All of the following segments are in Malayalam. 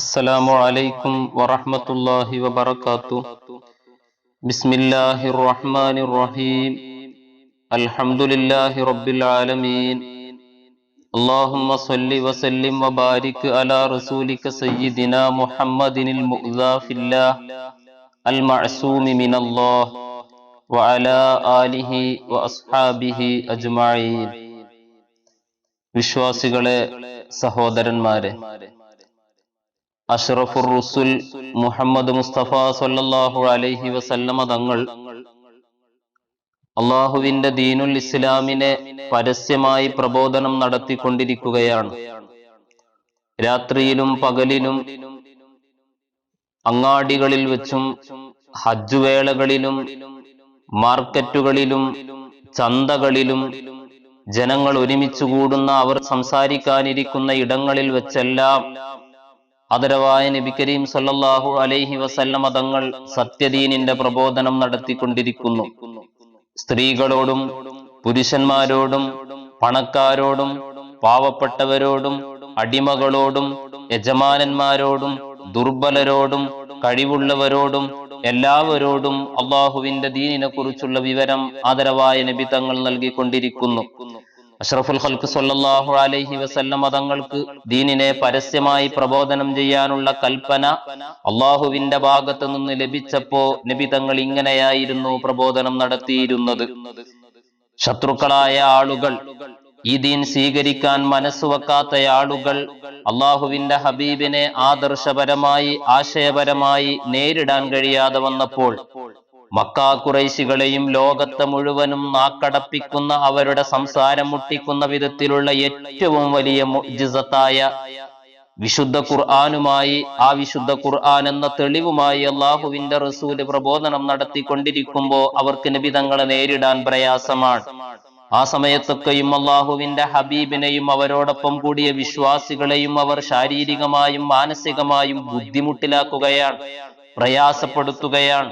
السلام عليكم ورحمة الله وبركاته بسم الله الرحمن الرحيم الحمد لله رب العالمين اللهم صل وسلم وبارك على رسولك سيدنا محمد المؤذى في الله المعصوم من الله وعلى آله وأصحابه أجمعين വിശ്വാസികളെ സഹോദരന്മാരെ അഷ്റഫുർ റുസുൽ മുഹമ്മദ് മുസ്തഫ സല്ലല്ലാഹു അലൈഹി വസല്ലമ തങ്ങൾ അള്ളാഹുവിന്റെ ദീനുൽ ഇസ്ലാമിനെ പരസ്യമായി പ്രബോധനം നടത്തിക്കൊണ്ടിരിക്കുകയാണ്. രാത്രിയിലും പകലിലും അങ്ങാടികളിൽ വെച്ചും ഹജ്ജ് വേളകളിലും മാർക്കറ്റുകളിലും ചന്തകളിലും ജനങ്ങൾ ഒരുമിച്ച് കൂടുന്ന അവർ സംസാരിക്കാനിരിക്കുന്ന ഇടങ്ങളിൽ വെച്ചെല്ലാം ആദരവായ നബി കരീം സല്ലല്ലാഹു അലൈഹി വസല്ലമ തങ്ങൾ സത്യദീനിന്റെ പ്രബോധനം നടത്തിക്കൊണ്ടിരിക്കുന്നു. സ്ത്രീകളോടും പുരുഷന്മാരോടും പണക്കാരോടും പാവപ്പെട്ടവരോടും അടിമകളോടും യജമാനന്മാരോടും ദുർബലരോടും കഴിവുള്ളവരോടും എല്ലാവരോടും അള്ളാഹുവിന്റെ ദീനിനെ കുറിച്ചുള്ള വിവരം ആദരവായ നബി തങ്ങൾ നൽകിക്കൊണ്ടിരിക്കുന്നു. അഷ്റഫുൽ ഖൽക്ക് സല്ലല്ലാഹു അലൈഹി വസല്ലം മതങ്ങൾക്ക് ദീനിനെ പരസ്യമായി പ്രബോധനം ചെയ്യാനുള്ള കൽപ്പന അള്ളാഹുവിന്റെ ഭാഗത്തു നിന്ന് ലഭിച്ചപ്പോ നബി തങ്ങൾ ഇങ്ങനെയായിരുന്നു പ്രബോധനം നടത്തിയിരുന്നത്. ശത്രുക്കളായ ആളുകൾ ഈ ദീൻ സ്വീകരിക്കാൻ മനസ്സുവെക്കാത്ത ആളുകൾ അള്ളാഹുവിന്റെ ഹബീബിനെ ആദർശപരമായി ആശയപരമായി നേരിടാൻ കഴിയാതെ വന്നപ്പോൾ മക്കാ കുറൈശികളെയും ലോകത്തെ മുഴുവനും നാക്കടപ്പിക്കുന്ന അവരുടെ സംസാരം മുട്ടിക്കുന്ന വിധത്തിലുള്ള ഏറ്റവും വലിയ മുജിസത്തായ വിശുദ്ധ ഖുർആാനുമായി ആ വിശുദ്ധ ഖുർആൻ എന്ന തെളിവുമായി അള്ളാഹുവിന്റെ റസൂൽ പ്രബോധനം നടത്തിക്കൊണ്ടിരിക്കുമ്പോൾ അവർക്ക് നിബിതങ്ങളെ നേരിടാൻ പ്രയാസമാണ്. ആ സമയത്തൊക്കെയും അള്ളാഹുവിന്റെ ഹബീബിനെയും അവരോടൊപ്പം കൂടിയ വിശ്വാസികളെയും അവർ ശാരീരികമായും മാനസികമായും ബുദ്ധിമുട്ടിലാക്കുകയാണ് പ്രയാസപ്പെടുത്തുകയാണ്.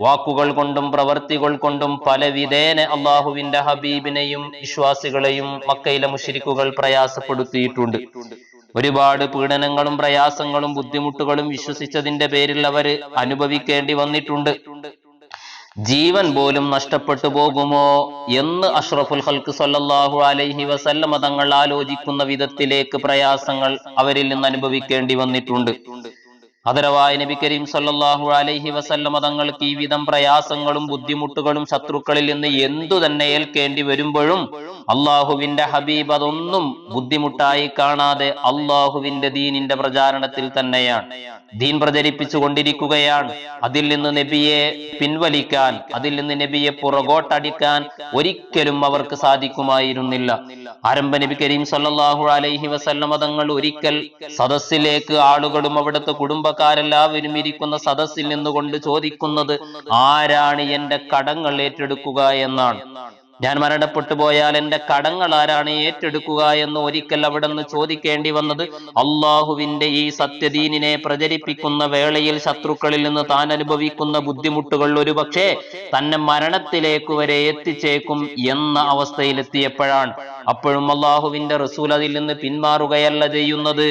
വാക്കുകൾ കൊണ്ടും പ്രവർത്തികൾ കൊണ്ടും പല വിധേന അള്ളാഹുവിന്റെ ഹബീബിനെയും വിശ്വാസികളെയും മക്കയിലെ മുഷിരിക്കുകൾ പ്രയാസപ്പെടുത്തിയിട്ടുണ്ട്. ഒരുപാട് പീഡനങ്ങളും പ്രയാസങ്ങളും ബുദ്ധിമുട്ടുകളും വിശ്വസിച്ചതിന്റെ പേരിൽ അവർ അനുഭവിക്കേണ്ടി വന്നിട്ടുണ്ട്. ജീവൻ പോലും നഷ്ടപ്പെട്ടു പോകുമോ എന്ന് അഷ്റഫുൽ ഹൽക്ക് സല്ലാഹു അലൈഹി വസല്ലമ തങ്ങൾ ആലോചിക്കുന്ന വിധത്തിലേക്ക് പ്രയാസങ്ങൾ അവരിൽ നിന്ന് അനുഭവിക്കേണ്ടി വന്നിട്ടുണ്ട്. അതരവായ നബി കരീം സല്ലല്ലാഹു അലൈഹി വസല്ലമ തങ്ങൾക്ക് ഈ വിധം പ്രയാസങ്ങളും ബുദ്ധിമുട്ടുകളും ശത്രുക്കളിൽ നിന്ന് എന്തു തന്നെ ഏൽക്കേണ്ടി വരുമ്പോഴും അള്ളാഹുവിന്റെ ഹബീബ് അതൊന്നും ബുദ്ധിമുട്ടായി കാണാതെ അള്ളാഹുവിന്റെ ദീനിന്റെ പ്രചാരണത്തിൽ തന്നെയാണ്. ദീൻ പ്രചരിപ്പിച്ചു കൊണ്ടിരിക്കുകയാണ്. അതിൽ നിന്ന് നബിയെ പിൻവലിക്കാൻ അതിൽ നിന്ന് നബിയെ പുറകോട്ടടിക്കാൻ ഒരിക്കലും അവർക്ക് സാധിക്കുമായിരുന്നില്ല. ആരംഭ നബി കരീം സല്ലാഹു അലൈഹി വസല്ലമ തങ്ങൾ ഒരിക്കൽ സദസ്സിലേക്ക് ആളുകളും അവിടുത്തെ കുടുംബക്കാരെല്ലാവരും ഇരിക്കുന്ന സദസ്സിൽ നിന്നുകൊണ്ട് ചോദിക്കുന്നത് ആരാണ് എന്റെ കടങ്ങൾ ഏറ്റെടുക്കുക എന്നാണ്. ഞാൻ മരണപ്പെട്ടു പോയാൽ എന്റെ കടങ്ങൾ ആരാണ് ഏറ്റെടുക്കുക എന്ന് ഒരിക്കൽ അവിടെ നിന്ന് ചോദിക്കേണ്ടി വന്നത്. അള്ളാഹുവിന്റെ ഈ സത്യദീനിനെ പ്രചരിപ്പിക്കുന്ന വേളയിൽ ശത്രുക്കളിൽ നിന്ന് താൻ അനുഭവിക്കുന്ന ബുദ്ധിമുട്ടുകൾ ഒരുപക്ഷെ തന്നെ മരണത്തിലേക്ക് വരെ എത്തിച്ചേക്കും എന്ന അവസ്ഥയിലെത്തിയപ്പോഴാണ്. അപ്പോഴും അള്ളാഹുവിന്റെ റസൂൽ അതിൽ നിന്ന് പിന്മാറുകയല്ല ചെയ്യുന്നത്.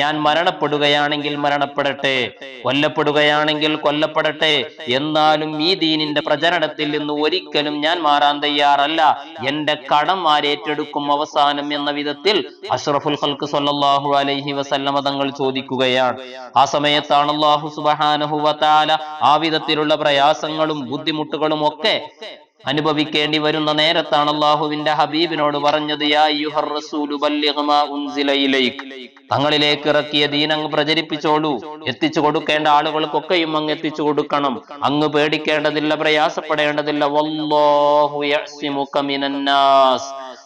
ഞാൻ മരണപ്പെടുകയാണെങ്കിൽ മരണപ്പെടട്ടെ കൊല്ലപ്പെടുകയാണെങ്കിൽ കൊല്ലപ്പെടട്ടെ. എന്നാലും ഈ ദീനിന്റെ പ്രചരണത്തിൽ നിന്ന് ഒരിക്കലും ഞാൻ മാറാൻ തയ്യാറല്ല. എന്റെ കടം ആരേറ്റെടുക്കും അവസാനം എന്ന വിധത്തിൽ അഷ്റഫുൽ ഖൽക്ക് സല്ലാഹു അലൈഹി വസല്ലമ തങ്ങൾ ചോദിക്കുകയാണ്. ആ സമയത്താണ് അള്ളാഹു സുബ്ഹാനഹു വതആല ആ വിധത്തിലുള്ള പ്രയാസങ്ങളും ബുദ്ധിമുട്ടുകളും ഒക്കെ അനുഭവിക്കേണ്ടി വരുന്ന നേരത്താണ് അള്ളാഹുവിന്റെ ഹബീബിനോട് പറഞ്ഞത് തങ്ങളിലേക്ക് ഇറക്കിയ ദീനങ്ങ് പ്രചരിപ്പിച്ചോളൂ. എത്തിച്ചു കൊടുക്കേണ്ട ആളുകൾക്കൊക്കെയും അങ്ങ് എത്തിച്ചു കൊടുക്കണം. അങ്ങ് പേടിക്കേണ്ടതില്ല പ്രയാസപ്പെടേണ്ടതില്ല.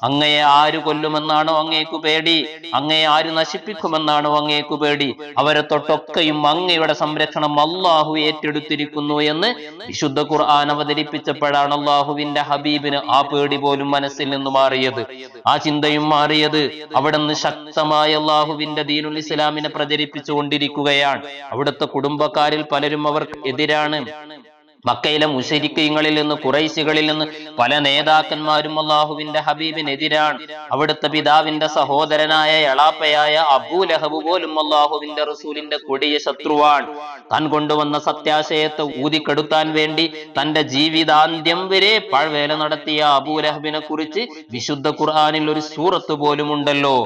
അങ്ങയെ ആര് കൊല്ലുമെന്നാണോ അങ്ങേക്കു പേടി. അങ്ങയെ ആര് നശിപ്പിക്കുമെന്നാണോ അങ്ങേക്കു പേടി. അവരെ തൊട്ടൊക്കെയും അങ്ങയുടെ സംരക്ഷണം അള്ളാഹു ഏറ്റെടുത്തിരിക്കുന്നു എന്ന് വിശുദ്ധ ഖുർആൻ അവതരിപ്പിച്ചപ്പോഴാണ് അള്ളാഹുവിന്റെ ഹബീബിന് ആ പേടി പോലും മനസ്സിൽ നിന്ന് മാറിയത്. ആ ചിന്തയും മാറിയത് അവിടെ നിന്ന് ശക്തമായ അള്ളാഹുവിന്റെ ദീനുൽ ഇസ്ലാമിനെ പ്രചരിപ്പിച്ചു കൊണ്ടിരിക്കുകയാണ് അവിടുത്തെ കുടുംബക്കാരിൽ പലരും അവർക്ക് എതിരാണ്. മക്കയിലെ മുഷരിക്കങ്ങളിൽ നിന്ന് കുറൈശികളിൽ നിന്ന് പല നേതാക്കന്മാരും അള്ളാഹുവിന്റെ ഹബീബിനെതിരാണ്. അവിടുത്തെ പിതാവിന്റെ സഹോദരനായ എളാപ്പയായ അബൂ ലഹബ് പോലും അള്ളാഹുവിന്റെ റസൂലിന്റെ കൊടിയ ശത്രുവാണ്. താൻ കൊണ്ടുവന്ന സത്യാശയത്തെ ഊതിക്കെടുത്താൻ വേണ്ടി തന്റെ ജീവിതാന്ത്യം വരെ പഴവേല നടത്തിയ അബൂ ലഹബിനെ കുറിച്ച് വിശുദ്ധ ഖുർആനിൽ ഒരു സൂറത്ത് പോലും ഉണ്ടല്ലോ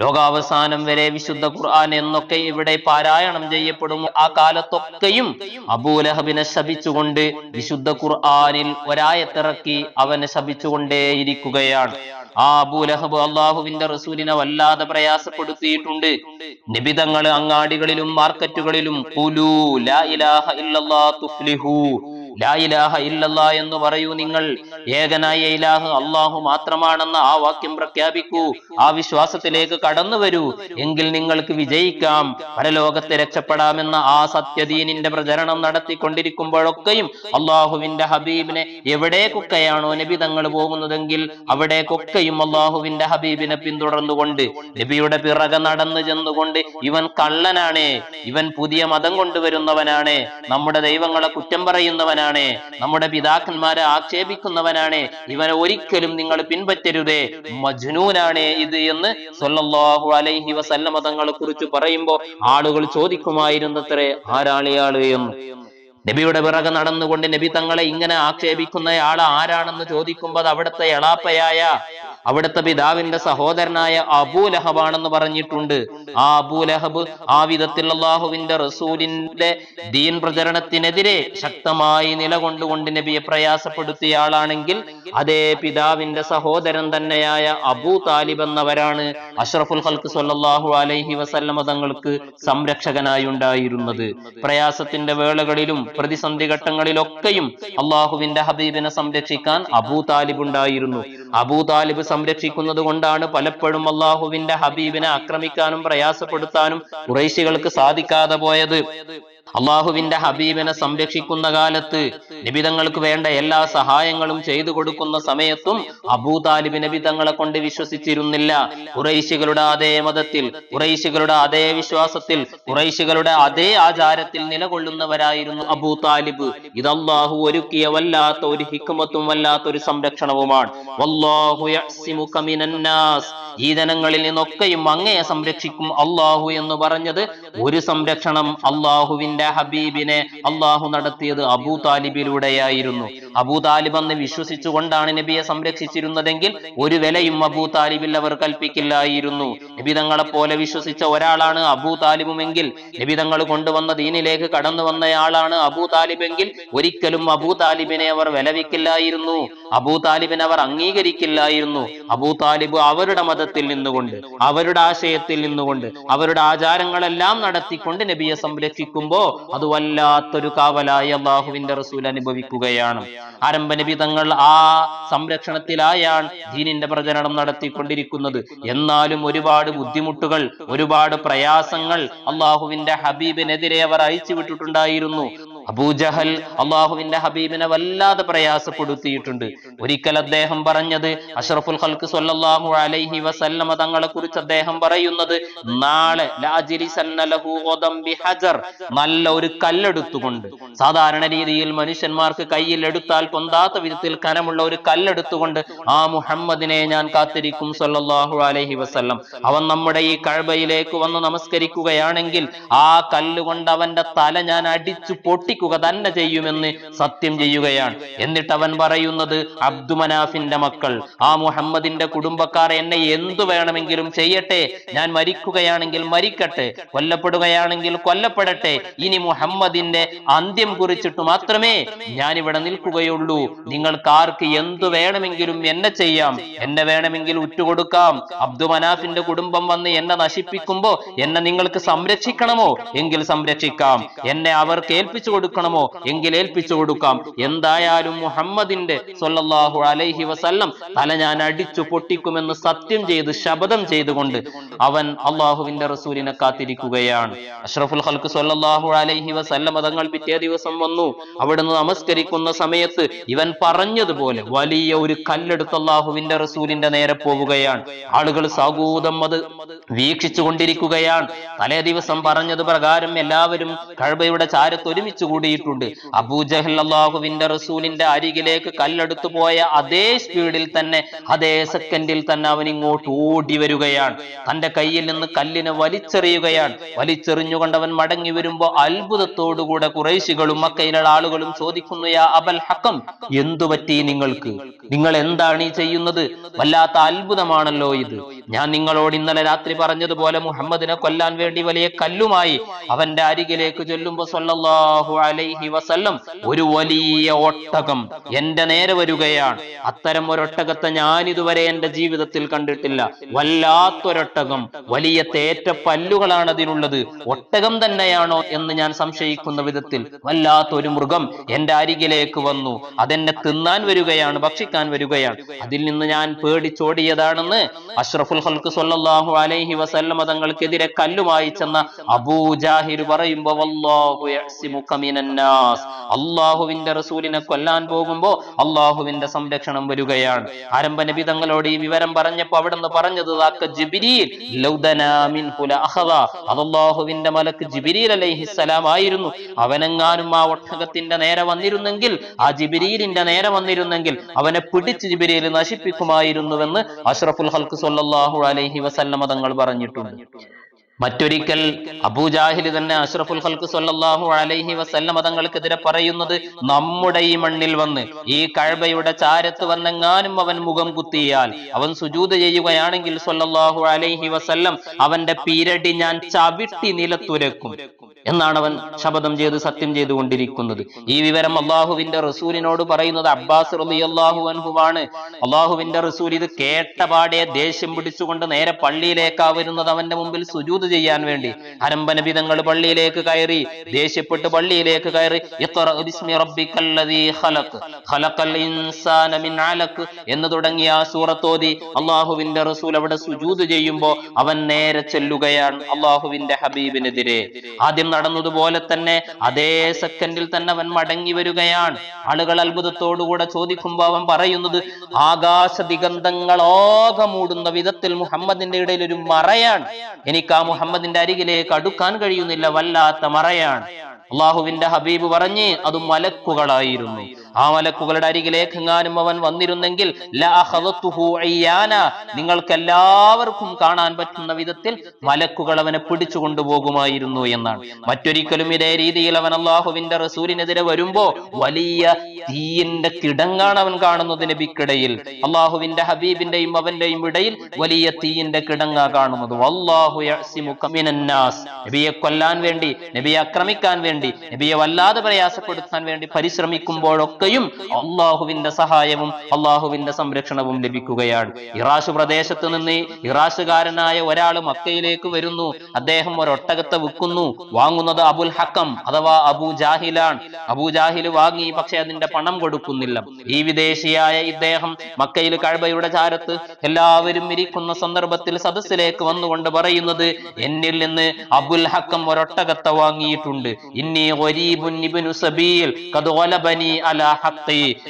ലോകാവസാനം വരെ വിശുദ്ധ ഖുർആൻ എന്നൊക്കെ ഇവിടെ പാരായണം ചെയ്യപ്പെടും ആ കാലത്തൊക്കെയും അബൂലഹബിനെ ശപിച്ചുകൊണ്ട് വിശുദ്ധ ഖുർആനിൽ ഒരായത്തിറക്കി അവനെ ശപിച്ചുകൊണ്ടേയിരിക്കുകയാണ്. ആ അബൂലഹബ് അള്ളാഹുവിന്റെ റസൂലിനെ വല്ലാതെ പ്രയാസപ്പെടുത്തിയിട്ടുണ്ട്. നിബിതങ്ങൾ അങ്ങാടികളിലും മാർക്കറ്റുകളിലും എന്ന് പറയൂ നിങ്ങൾ. ഏകനായ ഇലാഹ് അള്ളാഹു മാത്രമാണെന്ന ആ വാക്യം പ്രഖ്യാപിക്കൂ. ആ വിശ്വാസത്തിലേക്ക് കടന്നു വരൂ. എങ്കിൽ നിങ്ങൾക്ക് വിജയിക്കാം. പരലോകത്തെ രക്ഷപ്പെടാമെന്ന ആ സത്യദീനിന്റെ പ്രചരണം നടത്തിക്കൊണ്ടിരിക്കുമ്പോഴൊക്കെയും അള്ളാഹുവിന്റെ ഹബീബിനെ എവിടേക്കൊക്കെയാണോ നബി തങ്ങൾ പോകുന്നതെങ്കിൽ അവിടേക്കൊക്കെയും അള്ളാഹുവിന്റെ ഹബീബിനെ പിന്തുടർന്നുകൊണ്ട് നബിയുടെ പിറകെ നടന്നു ചെന്നുകൊണ്ട് ഇവൻ കള്ളനാണ്. ഇവൻ പുതിയ മതം കൊണ്ടുവരുന്നവനാണ്. നമ്മുടെ ദൈവങ്ങളെ കുറ്റം പറയുന്നവനാണ്. നമ്മുടെ പിതാക്കന്മാരെ ആക്ഷേപിക്കുന്നവനാണ്. ഇവനെ ഒരിക്കലും നിങ്ങൾ പിൻപറ്റരുതേ. മജ്നൂനാണ് ഇത് എന്ന് സല്ലല്ലാഹു അലൈഹി വസല്ലമ തങ്ങളെ കുറിച്ച് പറയുമ്പോൾ ആളുകൾ ചോദിക്കുമായിരുന്നത്രേ ആരാളിയാൾ എന്ന്. നബിയുടെ പിറകെ നടന്നുകൊണ്ട് നബി തങ്ങളെ ഇങ്ങനെ ആക്ഷേപിക്കുന്നയാൾ ആരാണെന്ന് ചോദിക്കുമ്പോൾ അവിടുത്തെ എളാപ്പയായ അവിടുത്തെ പിതാവിന്റെ സഹോദരനായ അബൂ ലഹബാണെന്ന് പറഞ്ഞിട്ടുണ്ട്. ആ അബൂ ലഹബ് ആ വിധത്തിൽ അള്ളാഹുവിന്റെ റസൂലിന്റെ ദീൻ പ്രചരണത്തിനെതിരെ ശക്തമായി നിലകൊണ്ടുകൊണ്ട് നബിയെ പ്രയാസപ്പെടുത്തിയ ആളാണെങ്കിൽ അതേ പിതാവിന്റെ സഹോദരൻ തന്നെയായ അബൂ താലിബ് എന്നവരാണ് അഷ്റഫുൽ ഹൽക്ക് സൊല്ലാഹു അലൈഹി വസല്ലമ തങ്ങൾക്ക് സംരക്ഷകനായി ഉണ്ടായിരുന്നത്. പ്രയാസത്തിന്റെ വേളകളിലും പ്രതിസന്ധി ഘട്ടങ്ങളിലൊക്കെയും അള്ളാഹുവിന്റെ ഹബീബിനെ സംരക്ഷിക്കാൻ അബൂ താലിബ് ഉണ്ടായിരുന്നു. അബൂ താലിബ് സംരക്ഷിക്കുന്നത് കൊണ്ടാണ് പലപ്പോഴും അള്ളാഹുവിന്റെ ഹബീബിനെ ആക്രമിക്കാനും പ്രയാസപ്പെടുത്താനും കുറേശികൾക്ക് സാധിക്കാതെ പോയത്. അള്ളാഹുവിന്റെ ഹബീബിനെ സംരക്ഷിക്കുന്ന കാലത്ത് നിബിതങ്ങൾക്ക് വേണ്ട എല്ലാ സഹായങ്ങളും ചെയ്തു കൊടുക്കുന്ന സമയത്തും അബൂ നിബിതങ്ങളെ കൊണ്ട് വിശ്വസിച്ചിരുന്നില്ല. കുറൈശികളുടെ അതേ മതത്തിൽ കുറൈശികളുടെ അതേ വിശ്വാസത്തിൽ കുറൈശികളുടെ അതേ ആചാരത്തിൽ നിലകൊള്ളുന്നവരായിരുന്നു അബൂ താലിബ്. ഇത് അള്ളാഹു ഒരുക്കിയ വല്ലാത്ത ഒരു ഹിക്കുമത്തും വല്ലാത്ത ഒരു സംരക്ഷണവുമാണ് ഈ ജനങ്ങളിൽ നിന്നൊക്കെയും അങ്ങയെ സംരക്ഷിക്കും അള്ളാഹു എന്ന് പറഞ്ഞത് ഒരു സംരക്ഷണം അള്ളാഹുവിന്റെ ഹബീബിനെ അള്ളാഹു നടത്തിയത് അബൂ താലിബിലൂടെയായിരുന്നു. അബൂ താലിബ് എന്ന് വിശ്വസിച്ചുകൊണ്ടാണ് നബിയെ സംരക്ഷിച്ചിരുന്നതെങ്കിൽ ഒരു വിലയും അബൂ താലിബിൽ അവർ കൽപ്പിക്കില്ലായിരുന്നു. നിബിതങ്ങളെ പോലെ വിശ്വസിച്ച ഒരാളാണ് അബൂ താലിബുമെങ്കിൽ നബി തങ്ങൾ കൊണ്ടുവന്ന ദീനിലേക്ക് കടന്നു വന്നയാളാണ് അബൂ താലിബെങ്കിൽ ഒരിക്കലും അബൂ താലിബിനെ അവർ വിലവിക്കില്ലായിരുന്നു അബൂ താലിബിനെ അവർ അംഗീകരിക്കില്ലായിരുന്നു. അബൂ താലിബ് അവരുടെ മതത്തിൽ നിന്നുകൊണ്ട് അവരുടെ ആശയത്തിൽ നിന്നുകൊണ്ട് അവരുടെ ആചാരങ്ങളെല്ലാം നടത്തിക്കൊണ്ട് നബിയെ സംരക്ഷിക്കുമ്പോ അത് വല്ലാത്തൊരു കാവലായി അള്ളാഹുവിന്റെ റസൂൽ അനുഭവിക്കുകയാണ്. ആരംഭ നബി തങ്ങൾ ആ സംരക്ഷണത്തിലായാണ് ദീനിന്റെ പ്രചരണം നടത്തിക്കൊണ്ടിരിക്കുന്നത്. എന്നാലും ഒരുപാട് ബുദ്ധിമുട്ടുകൾ ഒരുപാട് പ്രയാസങ്ങൾ അള്ളാഹുവിന്റെ ഹബീബിനെതിരെ അവർ അയച്ചു വിട്ടിട്ടുണ്ടായിരുന്നു. അബൂജഹൽ അള്ളാഹുവിന്റെ ഹബീബിനെ വല്ലാതെ പ്രയാസപ്പെടുത്തിയിട്ടുണ്ട്. ഒരിക്കൽ അദ്ദേഹം പറഞ്ഞത് അഷറഫുൽ ഹൽക്ക് സ്വല്ലല്ലാഹു അലൈഹി വസല്ലമ തങ്ങളെ കുറിച്ച് അദ്ദേഹം പറയുന്നത് നാളെ നല്ല ഒരു കല്ലെടുത്തുകൊണ്ട്. സാധാരണ രീതിയിൽ മനുഷ്യന്മാർക്ക് കയ്യിൽ എടുത്താൽ പൊന്താത്ത വിധത്തിൽ കനമുള്ള ഒരു കല്ലെടുത്തുകൊണ്ട് ആ മുഹമ്മദിനെ ഞാൻ കാത്തിരിക്കും സൊല്ലാഹു അലൈഹി വസല്ലം. അവൻ നമ്മുടെ ഈ കഴബയിലേക്ക് വന്ന് നമസ്കരിക്കുകയാണെങ്കിൽ ആ കല്ലുകൊണ്ട് അവന്റെ തല ഞാൻ അടിച്ചു പൊട്ടിക്കുക തന്നെ ചെയ്യുമെന്ന് സത്യം ചെയ്യുകയാണ്. എന്നിട്ട് അവൻ പറയുന്നത് അബ്ദുമനാഫിന്റെ മക്കൾ ആ മുഹമ്മദിന്റെ കുടുംബക്കാർ എന്നെ എന്തു വേണമെങ്കിലും ചെയ്യട്ടെ. ഞാൻ മരിക്കുകയാണെങ്കിൽ മരിക്കട്ടെ കൊല്ലപ്പെടുകയാണെങ്കിൽ കൊല്ലപ്പെടട്ടെ. ഇനി മുഹമ്മദിന്റെ അന്ത്യം കുറിച്ചിട്ട് മാത്രമേ ഞാൻ ഇവിടെ നിൽക്കുകയുള്ളൂ. നിങ്ങൾക്ക് ആർക്ക് എന്തു വേണമെങ്കിലും എന്നെ ചെയ്യാം. എന്നെ വേണമെങ്കിൽ ഉറ്റുകൊടുക്കാം. അബ്ദുമനാഫിന്റെ കുടുംബം വന്ന് എന്നെ നശിപ്പിക്കുമ്പോ എന്നെ നിങ്ങൾക്ക് സംരക്ഷിക്കണമോ? എങ്കിൽ സംരക്ഷിക്കാം. എന്നെ അവർക്ക് ഏൽപ്പിച്ചു കൊടുക്കണമോ? എങ്കിൽ ഏൽപ്പിച്ചു കൊടുക്കാം. എന്തായാലും മുഹമ്മദിന്റെ സൊല്ലാഹു അലൈഹി വസല്ലം തല ഞാൻ അടിച്ചു പൊട്ടിക്കുമെന്ന് സത്യം ചെയ്ത് ശപഥം ചെയ്തുകൊണ്ട് അവൻ അള്ളാഹുവിന്റെ റസൂലിനെ കാത്തിരിക്കുകയാണ്. അഷ്റഫുൽ ഹൽക്ക് സൊല്ലാഹു അലൈഹി വസല്ലം തങ്ങൾ പിറ്റേ ദിവസം വന്നു. അവിടുന്ന് നമസ്കരിക്കുന്ന സമയത്ത് ഇവൻ പറഞ്ഞതുപോലെ വലിയ ഒരു കല്ലെടുത്ത് അള്ളാഹുവിന്റെ റസൂലിന്റെ നേരെ പോവുകയാണ്. ആളുകൾ സാഗൂതം അത് വീക്ഷിച്ചു കൊണ്ടിരിക്കുകയാണ് തലേ ദിവസം പറഞ്ഞത് പ്രകാരം എല്ലാവരും കഴബയുടെ ചാരത്ത് ഒരുമിച്ച് കൂടിയിട്ടുണ്ട്. അബൂജഹൽ അള്ളാഹുവിന്റെ റസൂലിന്റെ അരികിലേക്ക് കല്ലെടുത്തു പോയ അതേ സ്പീഡിൽ തന്നെ അതേ സെക്കൻഡിൽ തന്നെ അവൻ ഇങ്ങോട്ട് ഓടി വരികയാണ്. തന്റെ കയ്യിൽ നിന്ന് കല്ലിനെ വലിച്ചെറിയുകയാണ്. വലിച്ചെറിഞ്ഞുകൊണ്ട് അവൻ മടങ്ങി വരുമ്പോ അത്ഭുതത്തോടുകൂടെ കുറേശികളും മക്കയിലുള്ള ആളുകളും ചോദിക്കുന്നു അബൽ ഹക്കം എന്തു പറ്റി നിങ്ങൾക്ക്? നിങ്ങൾ എന്താണ് ഈ ചെയ്യുന്നത്? വല്ലാത്ത അത്ഭുതമാണല്ലോ ഇത്. ഞാൻ നിങ്ങളോട് ഇന്നലെ രാത്രി പറഞ്ഞതുപോലെ മുഹമ്മദിനെ കൊല്ലാൻ വേണ്ടി വലിയ കല്ലുമായി അവന്റെ അരികിലേക്ക് ചൊല്ലുമ്പോ അലൈഹി വസല്ലം ഒരു വലിയ ഒട്ടകം എന്റെ നേരെ വരികയാണ്. അത്തരം ഒരൊട്ടകത്തെ ഞാൻ ഇതുവരെ എന്റെ ജീവിതത്തിൽ കണ്ടിട്ടില്ല. വല്ലാത്തൊരൊട്ടകം. വലിയ തേറ്റ പല്ലുകളാണ് അതിനുള്ളത്. ഒട്ടകം തന്നെയാണോ എന്ന് ഞാൻ സംശയിക്കുന്ന വിധത്തിൽ വല്ലാത്തൊരു മൃഗം എന്റെ അരികിലേക്ക് വന്നു. അതെന്നെ തിന്നാൻ വരികയാണ് ഭക്ഷിക്കാൻ വരികയാണ്. അതിൽ നിന്ന് ഞാൻ പേടിച്ചോടിയതാണെന്ന് അഷ്റഫുൽ അലൈഹി വസല്ലമ തങ്ങൾക്കെതിരെ കല്ലുമായി ചെന്ന അബൂജാഹിർ പറയുമ്പോ അള്ളാഹുവിന്റെ റസൂലിനെ കൊല്ലാൻ പോകുമ്പോ അള്ളാഹുവിന്റെ സംരക്ഷണം വരികയാണ്. ആരംഭ നബി തങ്ങളോട് ഈ വിവരം പറഞ്ഞപ്പോ അവിടുന്ന് പറഞ്ഞത് "ദാക്ക ജിബ്രീൽ ലൗ ദനാ മിൻഹു അള്ളാഹുവിന്റെ മലക്ക് ജിബിരിൽ അലൈഹിസ്സലാം ആയിരുന്നു. അവനെങ്ങാനും ആ ഒട്ടകത്തിന്റെ നേരെ വന്നിരുന്നെങ്കിൽ ആ ജിബിരിലിന്റെ നേരെ വന്നിരുന്നെങ്കിൽ അവനെ പിടിച്ച് ജിബിരിയിൽ നശിപ്പിക്കുമായിരുന്നുവെന്ന് അഷ്റഫുൽ ഹൽക്ക് അലൈഹി വസല്ലമ തങ്ങൾ പറഞ്ഞിട്ടുണ്ട്. മറ്റൊരിക്കൽ അബൂജാഹിൽ തന്നെ അഷ്റഫുൽ ഹൽക്ക് സല്ലാഹു അലൈഹി വസല്ല മതങ്ങൾക്കെതിരെ പറയുന്നത് നമ്മുടെ ഈ മണ്ണിൽ വന്ന് ഈ കഴബയുടെ ചാരത്ത് വന്നെങ്ങാനും അവൻ മുഖം കുത്തിയാൽ അവൻ സുജൂത് ചെയ്യുകയാണെങ്കിൽ സൊല്ലാഹു അലൈഹി വസല്ലം അവന്റെ പീരടി ഞാൻ ചവിട്ടി നിലത്തുരക്കും എന്നാണ് അവൻ ശപഥം ചെയ്ത് സത്യം ചെയ്തുകൊണ്ടിരിക്കുന്നത്. ഈ വിവരം അള്ളാഹുവിന്റെ റസൂലിനോട് പറയുന്നത് അബ്ബാസ് റളിയല്ലാഹു അൻഹുവാണ്. അള്ളാഹുവിന്റെ റസൂൽ ഇത് കേട്ടപാടെ ദേഷ്യം പിടിച്ചുകൊണ്ട് നേരെ പള്ളിയിലേക്കാ വരുന്നത് അവന്റെ മുമ്പിൽ സുജൂത് ചെയ്യാൻ വേണ്ടി. അരമ്പനബിതങ്ങൾ പള്ളിയിലേക്ക് കയറി ദേഷ്യപ്പെട്ട് പള്ളിയിലേക്ക് കയറി. എന്ന് തുടങ്ങിയ ആ സൂറത്തോതി അള്ളാഹുവിന്റെ റസൂൽ അവിടെ സുജൂത് ചെയ്യുമ്പോ അവൻ നേരെ ചെല്ലുകയാണ് അള്ളാഹുവിന്റെ ഹബീബിനെതിരെ. ആദ്യം നടന്നതുപോലെ തന്നെ അതേ സെക്കൻഡിൽ തന്നെ അവൻ മടങ്ങി വരികയാണ്. ആളുകൾ അത്ഭുതത്തോടുകൂടെ ചോദിക്കുമ്പോ അവൻ പറയുന്നത് ആകാശ ദിഗന്ധങ്ങളോക മൂടുന്ന വിധത്തിൽ മുഹമ്മദിന്റെ ഇടയിൽ ഒരു മറയാണ്. എനിക്ക് ആ മുഹമ്മദിന്റെ അരികിലേക്ക് അടുക്കാൻ കഴിയുന്നില്ല വല്ലാത്ത മറയാണ്. അള്ളാഹുവിന്റെ ഹബീബ് പറഞ്ഞ് അത് മലക്കുകളായിരുന്നു. ആ മലക്കുകളുടെ അരികിലേക്ക് എങ്ങാനും അവൻ വന്നിരുന്നെങ്കിൽ. നിങ്ങൾക്ക് എല്ലാവർക്കും കാണാൻ പറ്റുന്ന വിധത്തിൽ മലക്കുകൾ അവനെ പിടിച്ചു കൊണ്ടുപോകുമായിരുന്നു എന്നാണ്. മറ്റൊരിക്കലും ഇതേ രീതിയിൽ അവൻ അള്ളാഹുവിന്റെ റസൂലിനെതിരെ വരുമ്പോ വലിയ തീയിന്റെ കിടങ്ങാണ് അവൻ കാണുന്നത് നബിക്കിടയിൽ. അള്ളാഹുവിന്റെ ഹബീബിന്റെയും അവന്റെയും ഇടയിൽ വലിയ തീയിന്റെ കിടങ്ങ കാണുന്നത്. നബിയെ കൊല്ലാൻ വേണ്ടി നബിയെ ആക്രമിക്കാൻ വേണ്ടി നബിയെ വല്ലാതെ പ്രയാസപ്പെടുത്താൻ വേണ്ടി പരിശ്രമിക്കുമ്പോഴൊക്കെയും അള്ളാഹുവിന്റെ സഹായവും അള്ളാഹുവിന്റെ സംരക്ഷണവും ലഭിക്കുകയാണ്. ഇറാഷ് പ്രദേശത്ത് നിന്ന് ഇറാഷുകാരനായ ഒരാൾ മക്കയിലേക്ക് വരുന്നു. അദ്ദേഹം ഒരൊട്ടകത്തെ വിൽക്കുന്നു. വാങ്ങുന്നത് അബുൽ ഹക്കം അഥവാ അബൂ ജാഹിലാണ്. അബൂ ജാഹിൽ വാങ്ങി പക്ഷെ അതിന്റെ പണം കൊടുക്കുന്നില്ല. ഈ വിദേശിയായ ഇദ്ദേഹം മക്കയിൽ കഴബയുടെ ചാരത്ത് എല്ലാവരും ഇരിക്കുന്ന സന്ദർഭത്തിൽ സദസ്സിലേക്ക് വന്നുകൊണ്ട് പറയുന്നത് എന്നിൽ നിന്ന് അബുൽ ഹക്കം ഒരൊട്ടകത്തെ വാങ്ങിയിട്ടുണ്ട്. ഇന്നി ഒരീബുൻ ഇബ്നു സബീൽ അലാ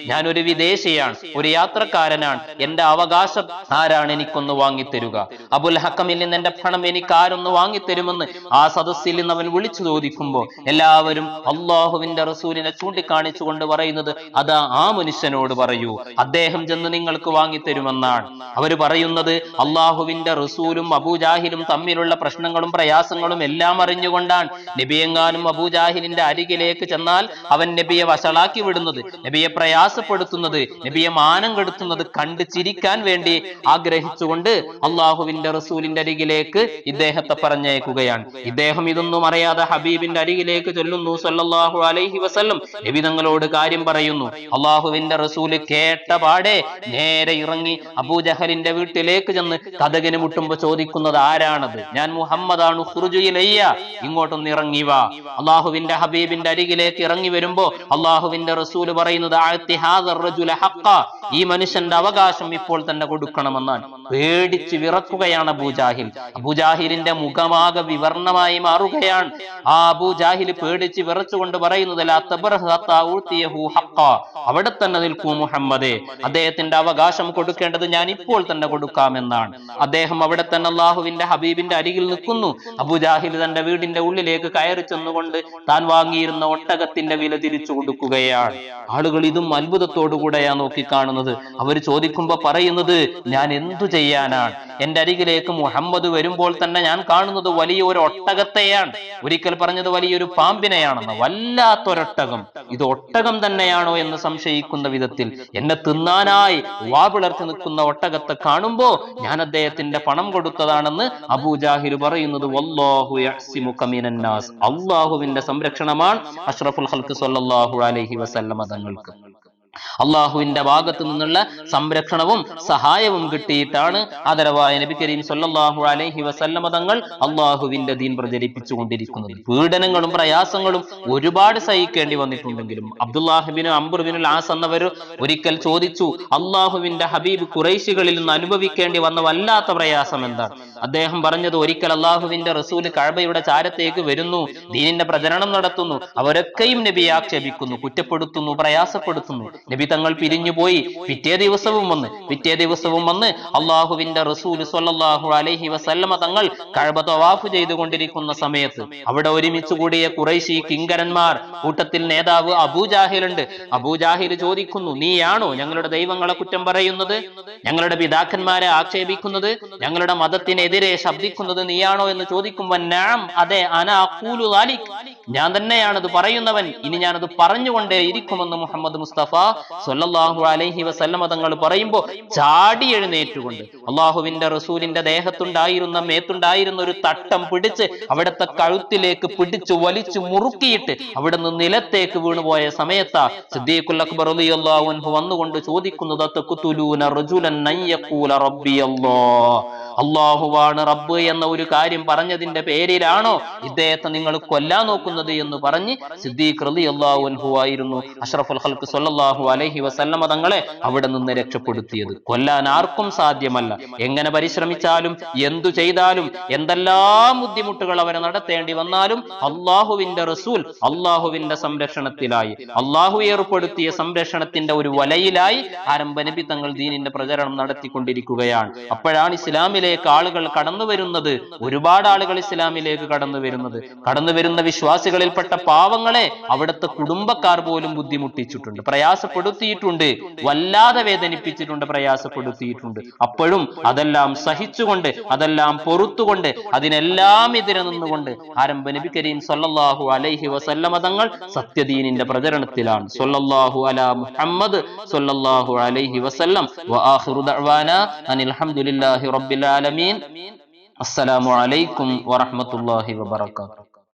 ഞാൻ ഒരു വിദേശിയാണ് ഒരു യാത്രക്കാരനാണ്. എന്റെ അവകാശം ആരാണ് എനിക്കൊന്ന് വാങ്ങിത്തരുക? അബുൽ ഹക്കമിൽ നിന്ന് എന്റെ പണം എനിക്ക് ആരൊന്ന് വാങ്ങിത്തരുമെന്ന് ആ സദസ്സിൽ നിന്ന് അവൻ വിളിച്ചു ചോദിക്കുമ്പോൾ എല്ലാവരും അള്ളാഹുവിന്റെ റസൂലിനെ ചൂണ്ടിക്കാണിച്ചുകൊണ്ട് പറയുന്നത് അത് ആ മനുഷ്യനോട് പറയൂ അദ്ദേഹം ചെന്ന് നിങ്ങൾക്ക് വാങ്ങിത്തരുമെന്നാണ്. അവർ പറയുന്നത് അള്ളാഹുവിന്റെ റസൂലും അബൂജാഹിലും തമ്മിലുള്ള പ്രശ്നങ്ങളും പ്രയാസങ്ങളും എല്ലാം അറിഞ്ഞുകൊണ്ടാണ്. നബിയെങ്ങാനും അബൂജാഹിലിന്റെ അരികിലേക്ക് ചെന്നാൽ അവൻ നബിയെ വഷളാക്കി വിടുന്നത്. നബിയെ പ്രയാസപ്പെടുത്തുന്നത് നബിയെ മാനം കെടുത്തുന്നത് കണ്ട് ചിരിക്കാൻ വേണ്ടി ആഗ്രഹിച്ചുകൊണ്ട് അള്ളാഹുവിന്റെ റസൂലിന്റെ അരികിലേക്ക് ഇദ്ദേഹത്തെ പറഞ്ഞയക്കുകയാണ്. ഇദ്ദേഹം ഇതൊന്നും അറിയാതെ ഹബീബിന്റെ അരികിലേക്ക് ചൊല്ലുന്നു സല്ലാഹു അലൈഹി വസല്ലം. നബി തങ്ങളോട് കാര്യം പറയുന്നു അള്ളാഹുവിന്റെ റസൂൽ കേട്ട പാടെ നേരെ ഇറങ്ങി അബൂജഹലിന്റെ വീട്ടിലേക്ക് ചെന്ന് കഥകിന് മുട്ടുമ്പോ ചോദിക്കുന്നത് ആരാണത്? ഞാൻ മുഹമ്മദാണ് ഇങ്ങോട്ടൊന്ന് ഇറങ്ങി വാ. അള്ളാഹുവിന്റെ ഹബീബിന്റെ അരികിലേക്ക് ഇറങ്ങി വരുമ്പോ അള്ളാഹുവിന്റെ റസൂൽ പറയുന്നത് ഈ മനുഷ്യന്റെ അവകാശം ഇപ്പോൾ തന്നെ കൊടുക്കണമെന്നാണ്. പേടിച്ച് വിറക്കുകയാണ് അബൂജാഹിൽ അബൂജാഹിലിന്റെ മുഖമാകെ വിവർണമായി മാറുകയാണ്. ആ അബൂജാഹിൽ പേടിച്ച് വിറച്ചുകൊണ്ട് പറയുന്നത് "ലാ തബ്റഹ് ഹത്താ അവിടെ തന്നെ നിൽക്കൂ മുഹമ്മദേ. അദ്ദേഹത്തിന്റെ അവകാശം കൊടുക്കേണ്ടത് ഞാൻ ഇപ്പോൾ തന്നെ കൊടുക്കാമെന്നാണ്. അദ്ദേഹം അവിടെ തന്നെ അള്ളാഹുവിന്റെ ഹബീബിന്റെ അരികിൽ നിൽക്കുന്നു. അബൂജാഹിൽ തന്റെ വീടിന്റെ ഉള്ളിലേക്ക് കയറി ചെന്നുകൊണ്ട് താൻ വാങ്ങിയിരുന്ന ഒട്ടകത്തിന്റെ വില തിരിച്ചു കൊടുക്കുകയാണ്. ആളുകൾ ഇതും നോക്കി നോക്കിക്കാണുന്നത്. അവർ ചോദിക്കുമ്പോ പറയുന്നത് ഞാൻ എന്തു ചെയ്യാനാണ് എന്റെ അരികിലേക്ക് മുഹമ്മദ് വരുമ്പോൾ തന്നെ ഞാൻ കാണുന്നത് വലിയൊരു ഒട്ടകത്തെയാണ്. ഒരിക്കൽ പറഞ്ഞത് വലിയൊരു പാമ്പിനെയാണെന്ന്. വല്ലാത്തൊരൊട്ടകം. ഇത് ഒട്ടകം തന്നെയാണോ എന്ന് സംശയിക്കുന്ന വിധത്തിൽ എന്നെ തിന്നാനായി വാപിളർത്തി നിൽക്കുന്ന ഒട്ടകത്തെ കാണുമ്പോ ഞാൻ അദ്ദേഹത്തിന്റെ പണം കൊടുത്തതാണെന്ന് അബൂജാഹിർ പറയുന്നത് അള്ളാഹുവിന്റെ സംരക്ഷണമാണ് അഷ്റഫുൽ ഹൽക്ക് സല്ലല്ലാഹു അലൈഹി വസല്ലമ തങ്ങൾക്ക്. അള്ളാഹുവിന്റെ ഭാഗത്തു നിന്നുള്ള സംരക്ഷണവും സഹായവും കിട്ടിയിട്ടാണ് ആദരവായ നബി കരീം സല്ലല്ലാഹു അലൈഹി വസല്ലമ തങ്ങൾ അള്ളാഹുവിന്റെ ദീൻ പ്രചരിപ്പിച്ചു കൊണ്ടിരിക്കുന്നത് പീഡനങ്ങളും പ്രയാസങ്ങളും ഒരുപാട് സഹിക്കേണ്ടി വന്നിട്ടുണ്ടെങ്കിലും അബ്ദുല്ലാഹിബിന് അംബുർബിനുൽ ആസ് എന്നവർ ഒരിക്കൽ ചോദിച്ചു അള്ളാഹുവിന്റെ ഹബീബ് കുറൈശികളിൽ നിന്ന് അനുഭവിക്കേണ്ടി വന്ന വല്ലാത്ത പ്രയാസം എന്താണ്? അദ്ദേഹം പറഞ്ഞത് ഒരിക്കൽ അള്ളാഹുവിന്റെ റസൂൽ കഴബയുടെ ചാരത്തേക്ക് വരുന്നു ദീനിന്റെ പ്രചരണം നടത്തുന്നു അവരൊക്കെയും നബിയെ ആക്ഷേപിക്കുന്നു കുറ്റപ്പെടുത്തുന്നു പ്രയാസപ്പെടുത്തുന്നു. നബി തങ്ങൾ പിരിഞ്ഞുപോയി പിറ്റേ ദിവസവും വന്ന് പിറ്റേ ദിവസവും വന്ന് അള്ളാഹുവിന്റെ റസൂൽ സൊല്ലാഹു അലഹി വസല്ലമ തങ്ങൾ കഴബ തവാഫ് ചെയ്തുകൊണ്ടിരിക്കുന്ന സമയത്ത് അവിടെ ഒരുമിച്ച് കൂടിയ കുറേശി കിങ്കരന്മാർ കൂട്ടത്തിൽ നേതാവ് അബൂജാഹിലുണ്ട് അബൂജാഹിൽ ചോദിക്കുന്നു നീയാണോ ഞങ്ങളുടെ ദൈവങ്ങളെ കുറ്റം പറയുന്നത്? ഞങ്ങളുടെ പിതാക്കന്മാരെ ആക്ഷേപിക്കുന്നത്? ഞങ്ങളുടെ മതത്തിനെതിരെ ശബ്ദിക്കുന്നത് നീയാണോ എന്ന് ചോദിക്കുമ്പോൾ നാം അതെ അന അഖൂലു ദാലിക്. ഞാൻ തന്നെയാണത് പറയുന്നവൻ. ഇനി ഞാനത് പറഞ്ഞുകൊണ്ടേ ഇരിക്കുമെന്ന് മുഹമ്മദ് മുസ്തഫ സൊല്ലാഹു അലൈഹി വസല്ലമ തങ്ങൾ പറയുമ്പോ ചാടി എഴുന്നേറ്റുകൊണ്ട് അള്ളാഹുവിന്റെ റസൂലിന്റെ ദേഹത്തുണ്ടായിരുന്ന മേത്തുണ്ടായിരുന്ന ഒരു തട്ടം പിടിച്ച് അവിടുത്തെ കഴുത്തിലേക്ക് പിടിച്ചു വലിച്ചു മുറുക്കിയിട്ട് നിന്ന് നിലത്തേക്ക് വീണുപോയ സമയത്താ സിദ്ദീഖുൽ അക്ബർ റളിയല്ലാഹു അൻഹു വന്നുകൊണ്ട് ചോദിക്കുന്നത് അള്ളാഹുവാണ് റബ്ബ് എന്ന ഒരു കാര്യം പറഞ്ഞതിന്റെ പേരിലാണോ ഇദ്ദേഹത്തെ നിങ്ങൾ കൊല്ലാൻ നോക്കുന്നത്? എന്ന് പറഞ്ഞ് സിദ്ദീഖ് അൻഹു ആയിരുന്നു. അഷ്റഫുൽ ഹൽക്ക് സല്ലല്ലാഹു അലൈഹി വസല്ലമ തങ്ങളെ അവിടെ നിന്ന് രക്ഷപ്പെടുത്തിയത്. കൊല്ലാൻ ആർക്കും സാധ്യമല്ല. എങ്ങനെ പരിശ്രമിച്ചാലും എന്തു ചെയ്താലും എന്തെല്ലാം ബുദ്ധിമുട്ടുകൾ അവരെ നടത്തേണ്ടി വന്നാലും അള്ളാഹുവിന്റെ റസൂൽ അള്ളാഹുവിന്റെ സംരക്ഷണത്തിലായി. അള്ളാഹു ഏർപ്പെടുത്തിയ സംരക്ഷണത്തിന്റെ ഒരു വലയിലായി ആരംഭ നബി തങ്ങൾ ദീനിന്റെ പ്രചരണം നടത്തിക്കൊണ്ടിരിക്കുകയാണ്. അപ്പോഴാണ് ഇസ്ലാമിലേക്ക് ആളുകൾ കടന്നു വരുന്നത് ഒരുപാട് ആളുകൾ ഇസ്ലാമിലേക്ക് കടന്നു വരുന്നത് കടന്നു വരുന്ന വിശ്വാസികളിൽപ്പെട്ട പാവങ്ങളെ അവിടുത്തെ കുടുംബക്കാർ പോലും ബുദ്ധിമുട്ടിച്ചിട്ടുണ്ട്. പ്രയാസപ്പെടുത്തിയിട്ടുണ്ട്. വല്ലാതെ വേദനിപ്പിച്ചിട്ടുണ്ട് പ്രയാസപ്പെടുത്തിയിട്ടുണ്ട്. അപ്പോഴും അതെല്ലാം സഹിച്ചുകൊണ്ട് അതെല്ലാം പൊറത്തുകൊണ്ട് അതിനെല്ലാം എതിരെ നിന്നുകൊണ്ട് ആരംഭ നബി കരീം സൊല്ലാഹു അലൈഹി വസല്ലമ തങ്ങൾ സത്യദീനിന്റെ പ്രചരണത്തിലാണ്. സൊല്ലാഹു അലാ മുഹമ്മദ് സൊല്ലാഹു അലൈഹി വസല്ലം. റബ്ബിൽ ആലമീൻ. അസ്സലാമു അലൈക്കും വറഹ്മത്തുള്ളാഹി വബറകാതുഹു.